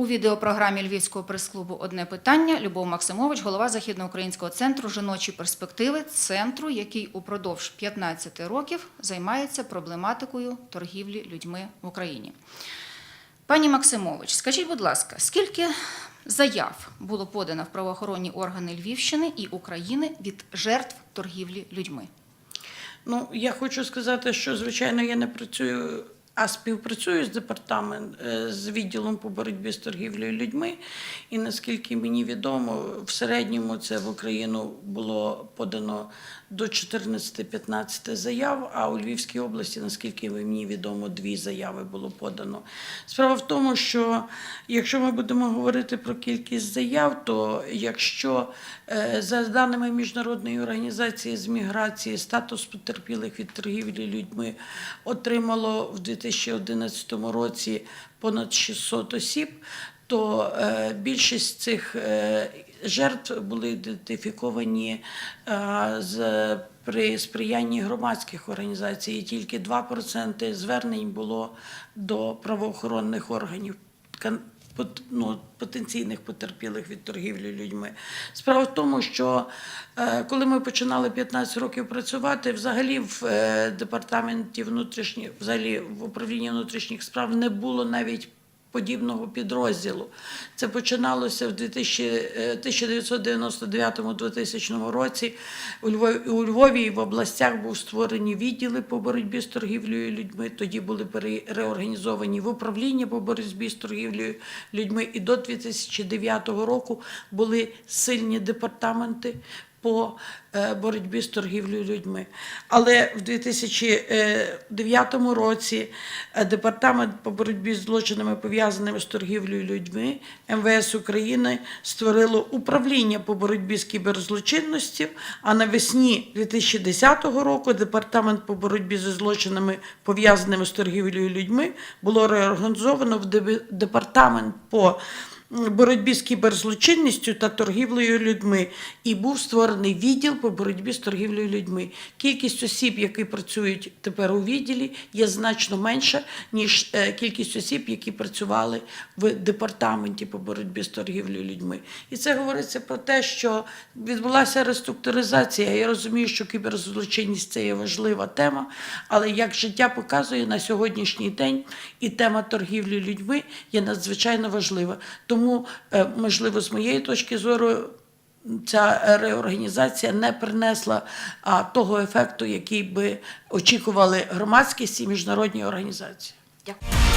У відеопрограмі Львівського прес-клубу Одне питання Любов Максимович, голова Західноукраїнського центру жіночі перспективи, центру, який упродовж 15 років займається проблематикою торгівлі людьми в Україні. Пані Максимович, скажіть, будь ласка, скільки заяв було подано в правоохоронні органи Львівщини і України від жертв торгівлі людьми? Ну, я хочу сказати, що звичайно я не працюю, а співпрацюю з департамент е, з відділом по боротьбі з торгівлею людьми. І наскільки мені відомо, в середньому це в Україну було подано до 14-15 заяв. А у Львівській області, наскільки мені відомо, дві заяви було подано. Справа в тому, що якщо ми будемо говорити про кількість заяв, то якщо е, за даними міжнародної організації з міграції статус потерпілих від торгівлі людьми отримало в 2011 році понад 600 осіб, то е, більшість цих е, жертв були ідентифіковані е, з при сприянні громадських організацій, і тільки 2% звернень було до правоохоронних органів. Ну, потенційних потерпілих від торгівлі людьми. Справа в тому, що е, коли ми починали 15 років працювати, взагалі в е, департаменті внутрішніх, взагалі в управлінні внутрішніх справ не було навіть подібного підрозділу. Це починалося в 2000, е, 1999-2000 році. У Львові, у Львові і в областях був створені відділи по боротьбі з торгівлею людьми. Тоді були реорганізовані в управління по боротьбі з торгівлею людьми. І до 2009 року були сильні департаменти по е, боротьбі з торгівлею людьми. Але в 2009 році е, департамент по боротьбі з злочинами, пов'язаними з торгівлею людьми МВС України створило управління по боротьбі з кіберзлочинністю. А навесні 2010 року департамент по боротьбі зі злочинами, пов'язаними з торгівлею людьми, було реорганізовано в департамент по боротьбі з кіберзлочинністю та торгівлею людьми, і був створений відділ по боротьбі з торгівлею людьми. Кількість осіб, які працюють тепер у відділі, є значно менша, ніж е, кількість осіб, які працювали в департаменті по боротьбі з торгівлею людьми. І це говориться про те, що відбулася реструктуризація. Я розумію, що кіберзлочинність це є важлива тема, але як життя показує на сьогоднішній день, і тема торгівлі людьми є надзвичайно важлива. Тому, е, можливо, з моєї точки зору. Ця реорганізація не принесла а, того ефекту, який би очікували громадськість і міжнародні організації. Дякую.